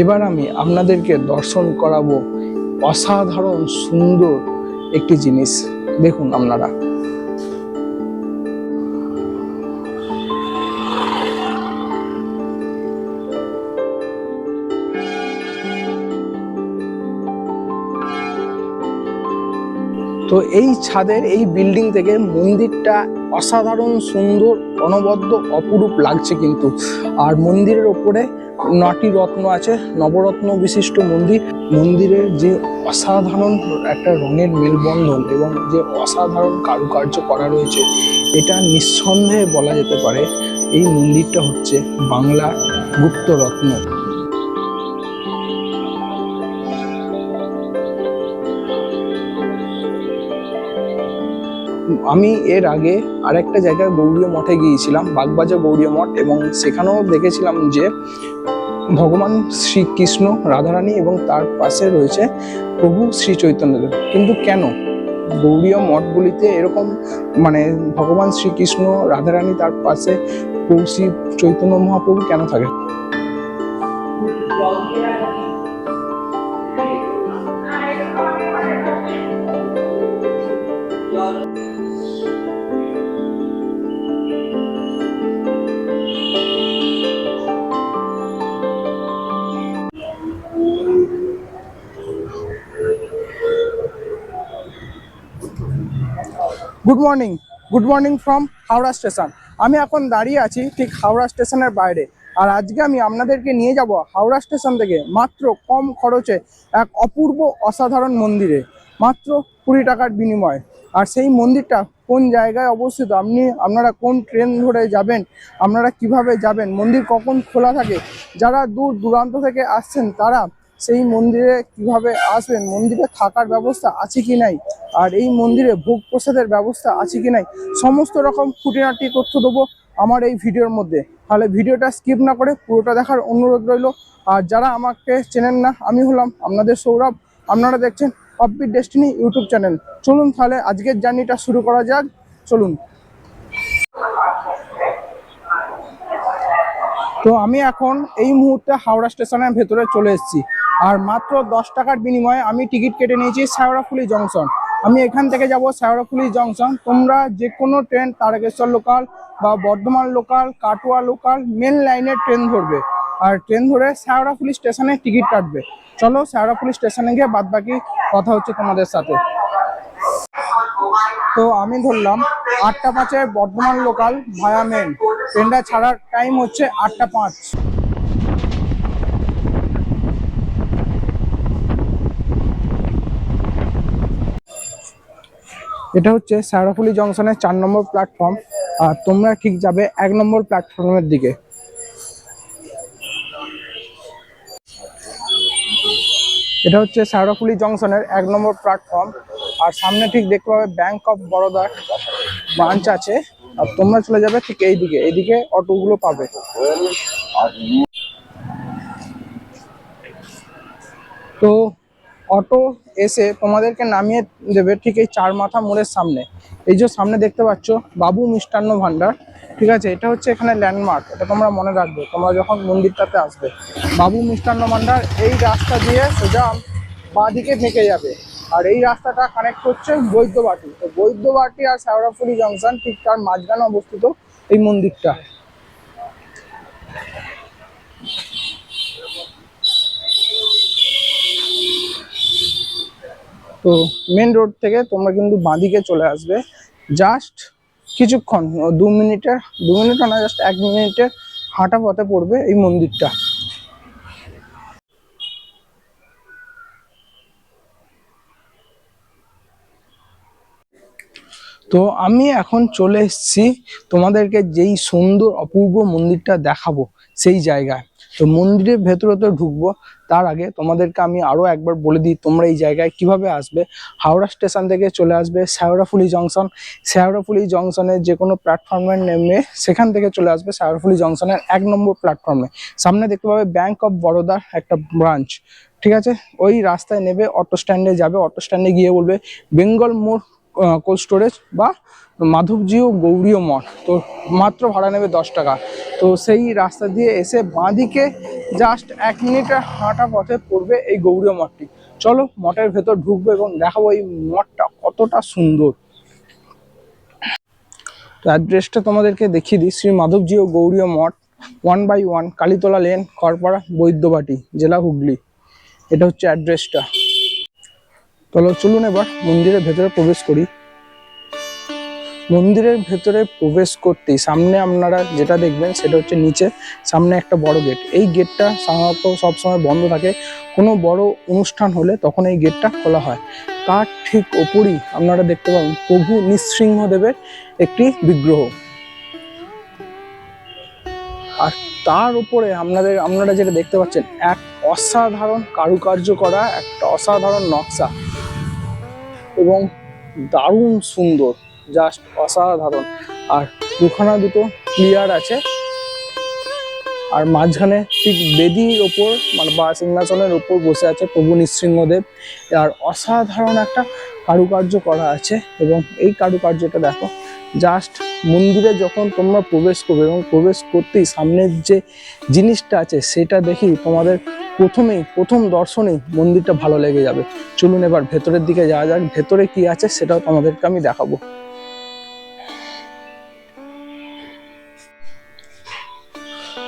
এবার আমি আপনাদেরকে দর্শন করাবো অসাধারণ, সুন্দর একটি জিনিস। দেখুন আপনারা। তো এই ছাদের, এই বিল্ডিং থেকে মন্দিরটা অসাধারণ, সুন্দর, অনবদ্য, অপরূপ লাগছে কিন্তু। আর মন্দিরের ওপরে নটি রত্ন আছে, নবরত্ন বিশিষ্ট মন্দির। মন্দিরের যে অসাধারণ একটা রঙের মেলবন্ধন এবং যে অসাধারণ কারুকার্য করা রয়েছে, এটা নিঃসন্দেহে বলা যেতে পারে এই মন্দিরটা হচ্ছে বাংলা গুপ্তরত্ন আমি এর আগে আরেকটা জায়গায় গৌরীয় মঠে গিয়েছিলাম, বাগবাজার গৌরীয় মঠ, এবং সেখানেও দেখেছিলাম যে ভগবান শ্রীকৃষ্ণ রাধারানী এবং তার পাশে রয়েছে প্রভু শ্রী চৈতন্যদেব কিন্তু কেন? গৌরীয় মঠগুলিতে এরকম মানে ভগবান শ্রীকৃষ্ণ রাধারানী তার পাশে প্রভু শ্রী চৈতন্য মহাপ্রভু কেন থাকে? Good morning good morning from Howrah station আমি এখন দাঁড়িয়ে আছি ঠিক হাওড়া স্টেশনের বাইরে। আর আজকে আমি আপনাদেরকে নিয়ে যাব হাওড়া স্টেশন থেকে মাত্র কম খরচে এক অপূর্ব অসাধারণ মন্দিরে। মাত্র কুড়ি টাকার বিনিময়ে। আর সেই মন্দিরটা কোন জায়গায় অবস্থিত? আপনি, আপনারা কোন ট্রেন ধরে যাবেন? আপনারা কীভাবে যাবেন? মন্দির কখন খোলা থাকে? যারা দূর দূরান্ত থেকে আসছেন, তারা সেই মন্দিরে কীভাবে আসবেন, মন্দিরে থাকার ব্যবস্থা আছে কি নাই, আর এই মন্দিরে ভোগ প্রসাদের ব্যবস্থা আছে কি নাই, সমস্ত রকম খুঁটিনাটি তথ্য দেবো আমার এই ভিডিওর মধ্যে। তাহলে ভিডিওটা স্কিপ না করে পুরোটা দেখার অনুরোধ রইল। আর যারা আমাকে চেনেন না, আমি হলাম আপনাদের সৌরভ। আপনারা দেখছেন অফবিট ডেস্টিনি ইউটিউব চ্যানেল। চলুন তাহলে আজকের জার্নিটা শুরু করা যাক। চলুন। তো আমি এখন এই মুহূর্তে হাওড়া স্টেশনের ভেতরে চলে এসেছি। আর মাত্র দশ টাকার বিনিময়ে আমি টিকিট কেটে নিয়েছি শেওড়াফুলি জংশন। আমি এখান থেকে যাব শেওড়াফুলি জংশন। তোমরা যে কোনো ট্রেন, তারকেশ্বর লোকাল বা Bardhaman local Katwa local main লাইনের ট্রেন ধরবে। আর ট্রেন ধরে শেওড়াফুলি স্টেশনে টিকিট কাটবে। চলো শেওড়াফুলি স্টেশনে গিয়ে বাদ বাকি কথা হচ্ছে তোমাদের সাথে। তো আমি ধরলাম আটটা পাঁচে বর্ধমান লোকাল ভায়া মেন ট্রেনটা ছাড়ার টাইম হচ্ছে আটটা পাঁচ। এটা হচ্ছে সারাফুলি জংশনের চার নম্বর প্ল্যাটফর্ম আর তোমরা ঠিক যাবে এক নম্বর প্ল্যাটফর্মের দিকে। এটা হচ্ছে সারাফুলি জংশনের এক নম্বর প্ল্যাটফর্ম আর সামনে ঠিক দেখতে পাবে ব্যাংক অফ বরোদার ব্রাঞ্চ আছে। আর তোমরা চলে যাবে ঠিক এই দিকে এইদিকে অটোগুলো পাবে। তো অটো এসে তোমাদেরকে নামিয়ে দেবে ঠিক এই চার মাথা মোড়ের সামনে। এই যে সামনে দেখতে পাচ্ছ, বাবু মিষ্টান্ন ভান্ডার ঠিক আছে? এটা হচ্ছে এখানে ল্যান্ডমার্ক এটা তোমরা মনে রাখবে, তোমরা যখন মন্দিরটাতে আসবে। বাবু মিষ্টান্ন ভান্ডার এই রাস্তা দিয়ে সোজা বাঁ দিকে থেকে যাবে। আর এই রাস্তাটা কানেক্ট হচ্ছে বৈদ্যবাটি। তো বৈদ্যবাটি আর শেওড়াফুলি জংশন ঠিক তার মাঝখানে অবস্থিত এই মন্দিরটা। তো মেন রোড থেকে তোমরা কিন্তু বাঁদিকে চলে আসবে। জাস্ট কিছুক্ষণ দু মিনিটের, দু মিনিট না জাস্ট এক মিনিটের হাঁটা পথে পড়বে এই মন্দিরটা। তো আমি এখন চলে এসেছি তোমাদেরকে যেই সুন্দর অপূর্ব মন্দিরটা দেখাবো সেই জায়গায়। তো মন্দিরের ভেতরে তো ঢুকবো। তার আগে তোমাদেরকে আমি আরও একবার বলে দিই, তোমরা এই জায়গায় কীভাবে আসবে? হাওড়া স্টেশন থেকে চলে আসবে শেওড়াফুলি জংশন। শেওড়াফুলি জংশনের যে কোনো প্ল্যাটফর্মে নেমে সেখান থেকে চলে আসবে শেওড়াফুলি জংশনের এক নম্বর প্ল্যাটফর্মে। সামনে দেখতে পাবে ব্যাংক অফ বরোদার একটা ব্রাঞ্চ ঠিক আছে? ওই রাস্তায় নেবে অটো স্ট্যান্ডে যাবে। অটো স্ট্যান্ডে গিয়ে বলবে বেঙ্গল মোড় কোল্ড স্টোরেজ বা মাধবজিও গৌরীয় মঠ। তো মাত্র ভাড়া নেবে দশ টাকা। তো সেই রাস্তা দিয়ে এসে বাঁদিকে জাস্ট এক মিনিটের হাঁটা পথে পড়বে এই গৌরীয় মঠটি। চলো মঠের ভেতর ঢুকবো এবং দেখাবো এই মঠটা কতটা সুন্দর। তো অ্যাড্রেসটা তোমাদেরকে দেখিয়ে দিই। শ্রী মাধবজি ও Gauriya Math one by one Kalitala lane Kharpara, Baidyabati, জেলা হুগলি। এটা হচ্ছে অ্যাড্রেসটা চলো চলুন এবার মন্দিরের ভেতরে প্রবেশ করি। মন্দিরের ভেতরে প্রবেশ করতেই সামনে আপনারা যেটা দেখবেন সেটা হচ্ছে নিচে সামনে একটা বড় গেট। এই গেটটা সাধারণত সবসময় বন্ধ থাকে। কোনো বড় অনুষ্ঠান হলে তখন এই গেটটা খোলা হয়। তার ঠিক ওপরই আপনারা দেখতে পাবেন প্রভু নৃসিংহদেবের একটি বিগ্রহ। আর তার উপরে আপনাদের, আপনারা যেটা দেখতে পাচ্ছেন, এক অসাধারণ কারুকার্য করা, একটা অসাধারণ নকশা। এবং দারুণ সুন্দর। জাস্ট অসাধারণ। আর দুখানা দুটো ক্লিয়ার আছে। আর মাঝখানে ঠিক বেদির ওপর মানে বা সিংহাসনের ওপর বসে আছে প্রভু নৃসিংহদেব। আর অসাধারণ একটা কারুকার্য করা আছে এবং এই কারুকার্যটা দেখো, জাস্ট মন্দিরে যখন তোমরা প্রবেশ করবে এবং প্রবেশ করতেই সামনের যে জিনিসটা আছে সেটা দেখেই তোমাদের প্রথমেই, প্রথম দর্শনেই মন্দিরটা ভালো লেগে যাবে। চলুন এবার ভেতরের দিকে যাওয়া যাক, ভেতরে কি আছে সেটাও তোমাদেরকে আমি দেখাবো।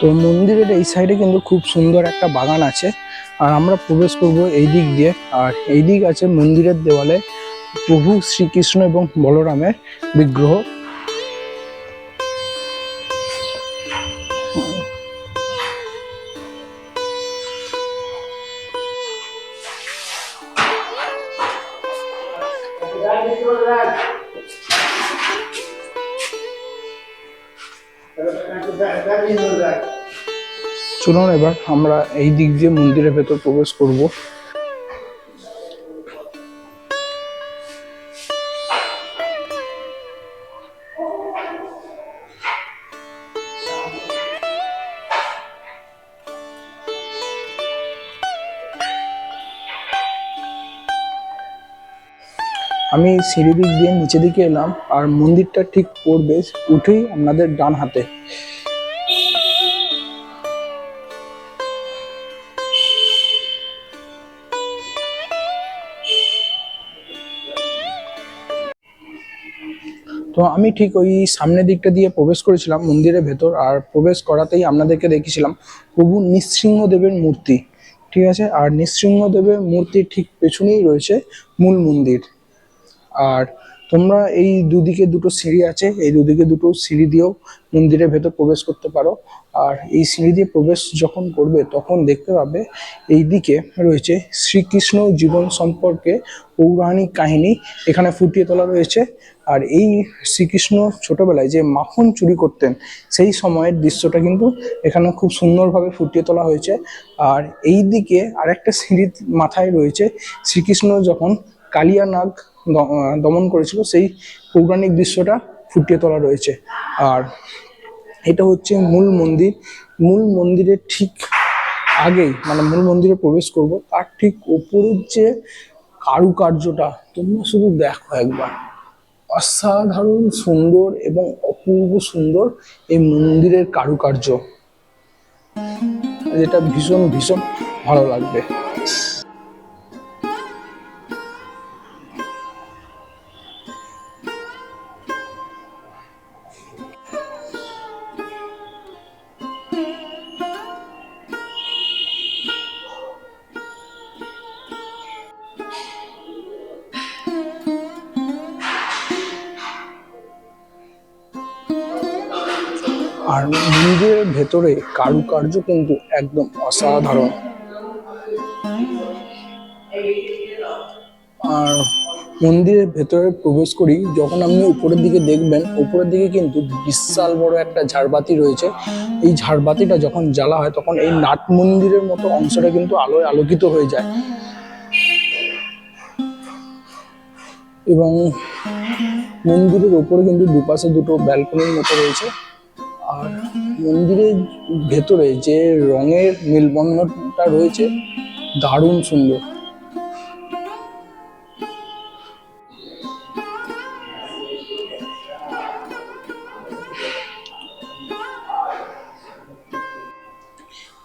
তো মন্দিরের এই সাইডে কিন্তু খুব সুন্দর একটা বাগান আছে। আর আমরা প্রবেশ করব এই দিক দিয়ে। আর এই দিক আছে মন্দিরের দেওয়ালে প্রভু শ্রীকৃষ্ণ এবং বলরামের বিগ্রহ। চলুন এবার, আমরা এই দিক দিয়ে মন্দিরের ভেতর প্রবেশ করব। আমি সিঁড়ি দিক দিয়ে নিচে দিকে এলাম, আর মন্দিরটা ঠিক পড়বে উঠেই আপনাদের ডান হাতে। তো আমি ঠিক ওই সামনের দিকটা দিয়ে প্রবেশ করেছিলাম মন্দিরের ভেতর, আর প্রবেশ করাতেই আপনাদেরকে দেখেছিলাম প্রভু নৃসিংহদেবের মূর্তি, ঠিক আছে? আর নৃসিংহদেবের মূর্তির ঠিক পেছনেই রয়েছে মূল মন্দির। আর তোমরা এই দুদিকে দুটো সিঁড়ি আছে, এই দুদিকে দুটো সিঁড়ি দিয়েও মন্দিরের ভেতর প্রবেশ করতে পারো। আর এই সিঁড়ি দিয়ে প্রবেশ যখন করবে, তখন দেখতে পাবে এই দিকে রয়েছে শ্রীকৃষ্ণ জীবন সম্পর্কে পৌরাণিক কাহিনী, এখানে ফুটিয়ে তোলা রয়েছে। আর এই শ্রীকৃষ্ণ ছোটবেলায় যে মাখন চুরি করতেন, সেই সময়ের দৃশ্যটা কিন্তু এখানে খুব সুন্দরভাবে ফুটিয়ে তোলা হয়েছে। আর এই দিকে আরেকটা সিঁড়ির মাথায় রয়েছে শ্রীকৃষ্ণ যখন কালিয়া নাগ দমন করেছিল, সেই পৌরাণিক দৃশ্যটা ফুটিয়ে তোলা রয়েছে। আর এটা হচ্ছে মূল মন্দির। মূল মন্দিরের ঠিক আগেই মানে মূল মন্দিরে প্রবেশ করব, তার ঠিক ওপরের যে কারুকার্যটা, তোমরা শুধু দেখো একবার। অসাধারণ সুন্দর এবং অপূর্ব সুন্দর এই মন্দিরের কারুকার্য। যেটা ভীষণ ভীষণ ভালো লাগবে। ভেতরে কারুকার্য কিন্তু একদম অসাধারণ। আর মন্দিরের ভেতরে প্রবেশ করি, যখন আপনি উপরের দিকে দেখবেন, উপরের দিকে কিন্তু বিশাল বড় একটা ঝাড়বাতি রয়েছে। এই ঝাড়বাতিটা যখন জ্বালা হয়, তখন এই নাট মন্দিরের মতো অংশটা কিন্তু আলোয় আলোকিত হয়ে যায়। এবং মন্দিরের ওপরে কিন্তু দুপাশে দুটো ব্যালকনির মতো রয়েছে। আর মন্দিরের ভেতরে যে রঙের মেলবন্ধনটা রয়েছে, দারুণ সুন্দর।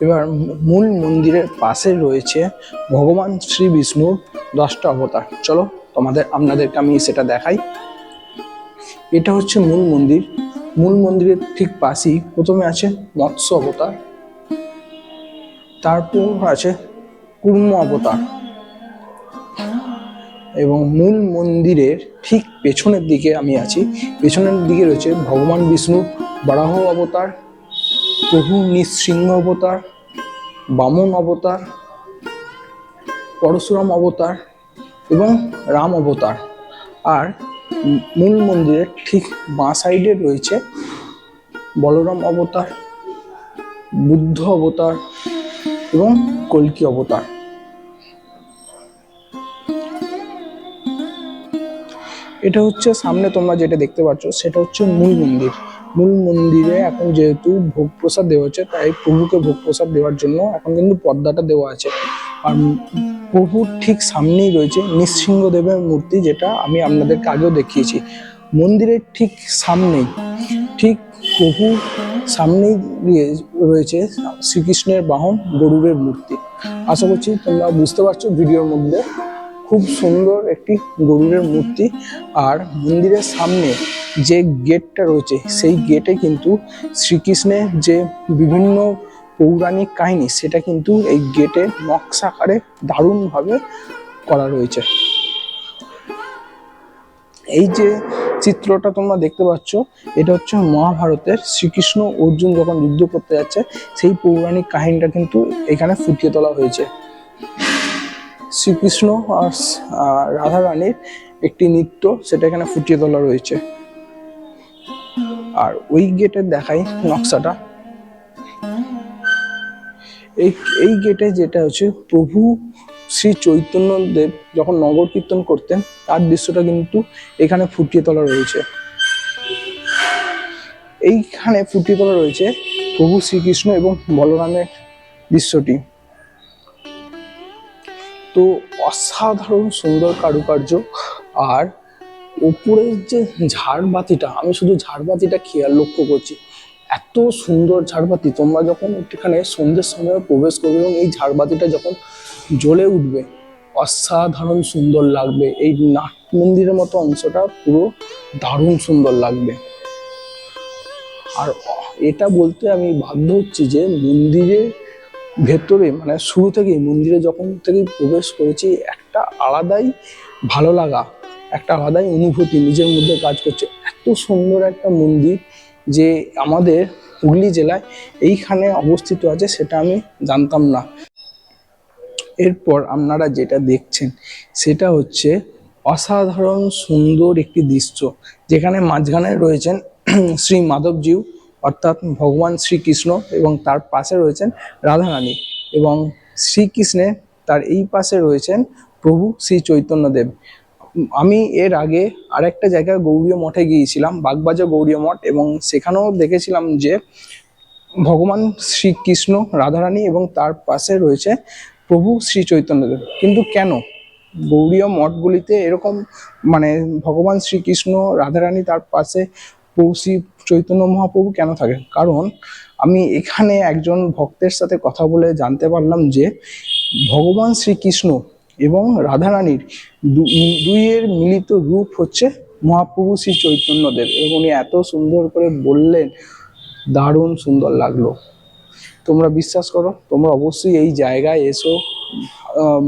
এবার মূল মন্দিরের পাশে রয়েছে ভগবান শ্রী বিষ্ণুর দশটা অবতার। চলো তোমাদের, আপনাদেরকে আমি সেটা দেখাই। এটা হচ্ছে মূল মন্দির। মূল মন্দিরের ঠিক পাশেই প্রথমে আছে মৎস্য অবতার, তারপর আছে কুর্ম অবতার এবং মূল মন্দিরের ঠিক পেছনের দিকে আমি আছি। পেছনের দিকে রয়েছে ভগবান বিষ্ণু, বরাহ অবতার, প্রভু নৃসিংহ অবতার, বামন অবতার, পরশুরাম অবতার এবং রাম অবতার। আর মূল মন্দিরের ঠিক বাঁ সাইডে রয়েছে বলরাম অবতার, বুদ্ধ অবতার এবং কলকি অবতার। এটা হচ্ছে সামনে তোমরা যেটা দেখতে পাচ্ছ, সেটা হচ্ছে মূল মন্দির। মূল মন্দিরে এখন যেহেতু ভোগ প্রসাদ দেওয়া হচ্ছে, তাই প্রভুকে ভোগ প্রসাদ দেওয়ার জন্য এখন কিন্তু পর্দাটা দেওয়া আছে। আর প্রভুর ঠিক সামনেই রয়েছে নৃসিংহদেবের মূর্তি, যেটা আমি আপনাদেরকে আগেও দেখিয়েছি। মন্দিরের ঠিক সামনেই, ঠিক প্রভু সামনেই রয়েছে শ্রীকৃষ্ণের বাহন গরুরের মূর্তি। আশা করছি তোমরা বুঝতে পারছ ভিডিওর মধ্যে। খুব সুন্দর একটি গরুরের মূর্তি। আর মন্দিরের সামনে যে গেটটা রয়েছে, সেই গেটে কিন্তু শ্রীকৃষ্ণের যে বিভিন্ন পৌরাণিক কাহিনী, সেটা কিন্তু এই গেটে নকশাকারে দারুণভাবে করা রয়েছে। এই যে চিত্রটা তোমরা দেখতে পাচ্ছ, এটা হচ্ছে মহাভারতের শ্রীকৃষ্ণ অর্জুন যখন যুদ্ধ করতে যাচ্ছে, সেই পৌরাণিক কাহিনীটা কিন্তু এখানে ফুটিয়ে তোলা হয়েছে। শ্রীকৃষ্ণ আর রাধা রানীর একটি নৃত্য সেটা এখানে ফুটিয়ে তোলা রয়েছে। আর ওই গেটের দেখাই নকশাটা। এই এই গেটে যেটা হচ্ছে, প্রভু শ্রী চৈতন্য দেব যখন নগর কীর্তন করতেন, তার দৃশ্যটা কিন্তু এখানে ফুটিয়ে তোলা রয়েছে। এইখানে ফুটিয়ে তোলা রয়েছে প্রভু শ্রীকৃষ্ণ এবং বলরামের দৃশ্যটি। তো অসাধারণ সুন্দর কারুকার্য। আর উপরের যে ঝাড়বাতিটা, আমি শুধু ঝাড়বাতিটা খেয়াল লক্ষ্য করছি, এত সুন্দর ঝাড়বাতি, তোমরা যখন এখানে সন্ধ্যের সময় প্রবেশ করবে এবং এই ঝাড়বাতিটা যখন জ্বলে উঠবে, অসাধারণ সুন্দর লাগবে। এই নাট মন্দিরের মতো অংশটা পুরো দারুণ সুন্দর লাগবে। আর এটা বলতে আমি বাধ্য হচ্ছি যে মন্দিরের ভেতরে মানে শুরু থেকেই মন্দিরে যখন থেকে প্রবেশ করেছি, একটা আলাদাই ভালো লাগা, একটা আলাদাই অনুভূতি নিজের মধ্যে কাজ করছে। এত সুন্দর একটা মন্দির যে আমাদের হুগলি জেলায় এইখানে অবস্থিত আছে, সেটা আমি জানতাম না। এরপর আপনারা যেটা দেখছেন, সেটা হচ্ছে অসাধারণ সুন্দর একটি দৃশ্য, যেখানে মাঝখানে রয়েছেন শ্রী মাধবজিউ অর্থাৎ ভগবান শ্রীকৃষ্ণ এবং তার পাশে রয়েছেন রাধারানী এবং শ্রীকৃষ্ণের তার এই পাশে রয়েছেন প্রভু শ্রী চৈতন্যদেব। আমি এর আগে আরেকটা জায়গায় গৌরীয় মঠে গিয়েছিলাম বাগবাজা গৌরীয় মঠ, এবং সেখানেও দেখেছিলাম যে ভগবান শ্রীকৃষ্ণ, রাধারানী এবং তার পাশে রয়েছে প্রভু শ্রী চৈতন্যদেব। কিন্তু কেন? গৌরীয় মঠগুলিতে এরকম মানে ভগবান শ্রীকৃষ্ণ, রাধারানী তার পাশে প্রভু শ্রী চৈতন্য মহাপ্রভু কেন থাকে কারণ আমি এখানে একজন ভক্তের সাথে কথা বলে জানতে পারলাম যে ভগবান শ্রীকৃষ্ণ এবং রাধারানীর দুইয়ের মিলিত রূপ হচ্ছে মহাপ্রভু শ্রী চৈতন্যদেব এবং উনি এত সুন্দর করে বললেন, দারুণ সুন্দর লাগল। তোমরা বিশ্বাস করো, তোমরা অবশ্যই এই জায়গায় এসো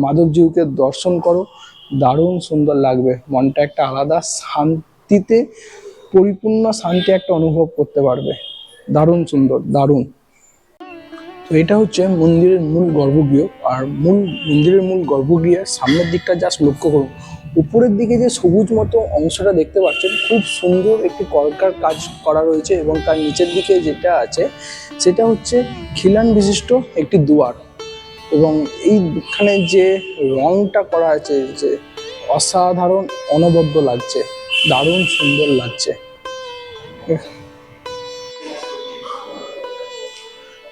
মাধবজিউকে দর্শন করো, দারুণ সুন্দর লাগবে। মনটা একটা আলাদা শান্তিতে পরিপূর্ণ শান্তি একটা অনুভব করতে পারবে। দারুণ সুন্দর, দারুণ। তো এটা হচ্ছে মন্দিরের মূল গর্ভগৃহ। আর মূল, মন্দিরের মূল গর্ভগৃহের সামনের দিকটা জাস্ট লক্ষ্য করুন। উপরের দিকে যে সবুজ মতো অংশটা দেখতে পাচ্ছেন, খুব সুন্দর একটি কলকার কাজ করা রয়েছে এবং তার নিচের দিকে যেটা আছে, সেটা হচ্ছে খিলান বিশিষ্ট একটি দুয়ার। এবং এইখানে যে রংটা করা আছে, যে অসাধারণ, অনবদ্য লাগছে। দারুণ সুন্দর লাগছে।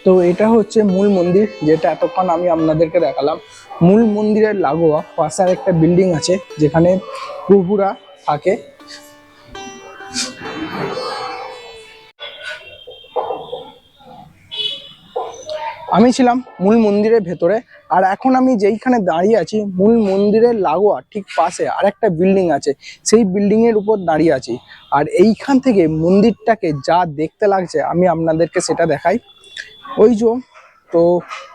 তো এটা হচ্ছে মূল মন্দির, যেটা এতক্ষণ আমি আপনাদেরকে দেখালাম। মূল মন্দিরের লাগোয়া পাশে একটা বিল্ডিং আছে, যেখানে প্রভুরা থাকে। আমি ছিলাম মূল মন্দিরের ভেতরে, আর এখন আমি যেইখানে দাঁড়িয়ে আছি, মূল মন্দিরের লাগোয়া ঠিক পাশে আরেকটা বিল্ডিং আছে, সেই বিল্ডিং এর উপর দাঁড়িয়ে আছি। আর এইখান থেকে মন্দিরটাকে যা দেখতে লাগছে, আমি আপনাদেরকে সেটা দেখাই। ওই যে, তো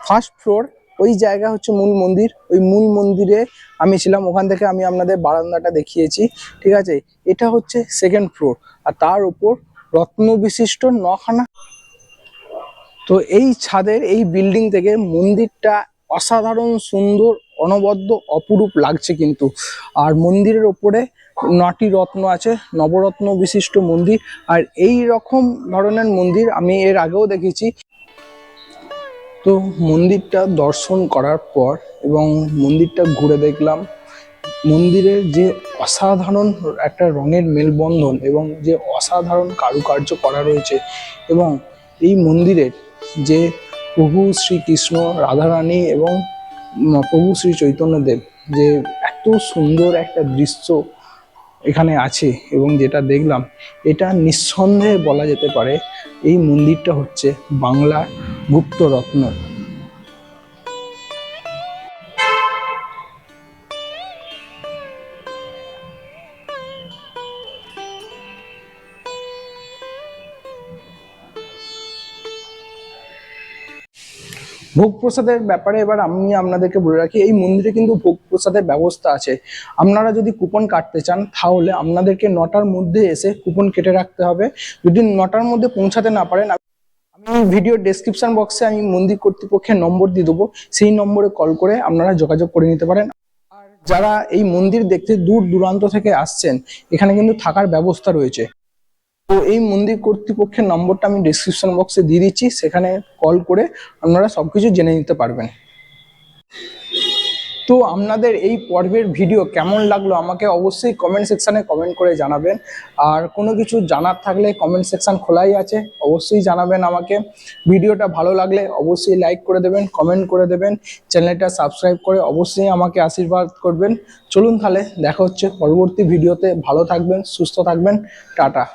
ফার্স্ট ফ্লোর ওই জায়গা হচ্ছে মূল মন্দির। ওই মূল মন্দিরে আমি ছিলাম, ওখান থেকে আমি আপনাদের বারান্দাটা দেখিয়েছি, ঠিক আছে? এটা হচ্ছে সেকেন্ড ফ্লোর আর তার উপর রত্ন বিশিষ্ট নখানা তো এই ছাদের এই বিল্ডিং থেকে মন্দিরটা অসাধারণ, সুন্দর, অনবদ্য, অপরূপ লাগছে কিন্তু। আর মন্দিরের ওপরে নটি রত্ন আছে, নবরত্ন বিশিষ্ট মন্দির। আর এই রকম ধরনের মন্দির আমি এর আগেও দেখেছি। তো মন্দিরটা দর্শন করার পর এবং মন্দিরটা ঘুরে দেখলাম, মন্দিরের যে অসাধারণ একটা রঙের মেলবন্ধন এবং যে অসাধারণ কারুকার্য করা রয়েছে এবং এই মন্দিরের যে প্রভু শ্রীকৃষ্ণ রাধারানী এবং প্রভু শ্রী চৈতন্যদেব যে এত সুন্দর একটা দৃশ্য এখানে আছে এবং যেটা দেখলাম, এটা নিঃসন্দেহে বলা যেতে পারে এই মন্দিরটা হচ্ছে বাংলার গুপ্ত ভোগ প্রসাদের ব্যাপারে এবার আমি আপনাদেরকে বলে রাখি, এই মন্দিরে কিন্তু ভোগ প্রসাদের ব্যবস্থা আছে। আপনারা যদি কুপন কাটতে চান, তাহলে আপনাদেরকে নটার মধ্যে এসে কুপন কেটে রাখতে হবে। যদি নটার মধ্যে পৌঁছাতে না পারেন, আমি ভিডিও ডেসক্রিপশন বক্সে আমি মন্দির কর্তৃপক্ষের নম্বর দিয়ে দেবো। সেই নম্বরে কল করে আপনারা যোগাযোগ করে নিতে পারেন। আর যারা এই মন্দির দেখতে দূর দূরান্ত থেকে আসছেন, এখানে কিন্তু থাকার ব্যবস্থা রয়েছে। তো এই মন্দির কর্তৃপক্ষের নম্বরটা আমি ডিসক্রিপশন বক্সে দিয়ে দিচ্ছি, সেখানে কল করে আপনারা সবকিছু জেনে নিতে পারবেন। তো আপনাদের এই পর্বের ভিডিও কেমন লাগল আমাকে অবশ্যই কমেন্ট সেকশানে কমেন্ট করে জানাবেন। আর কোনো কিছু জানার থাকলে কমেন্ট সেকশন খোলাই আছে, অবশ্যই জানাবেন আমাকে। ভিডিওটা ভালো লাগলে অবশ্যই লাইক করে দেবেন কমেন্ট করে দেবেন চ্যানেলটা সাবস্ক্রাইব করে অবশ্যই আমাকে আশীর্বাদ করবেন। চলুন তাহলে দেখা হচ্ছে পরবর্তী ভিডিওতে ভালো থাকবেন, সুস্থ থাকবেন, টাটা।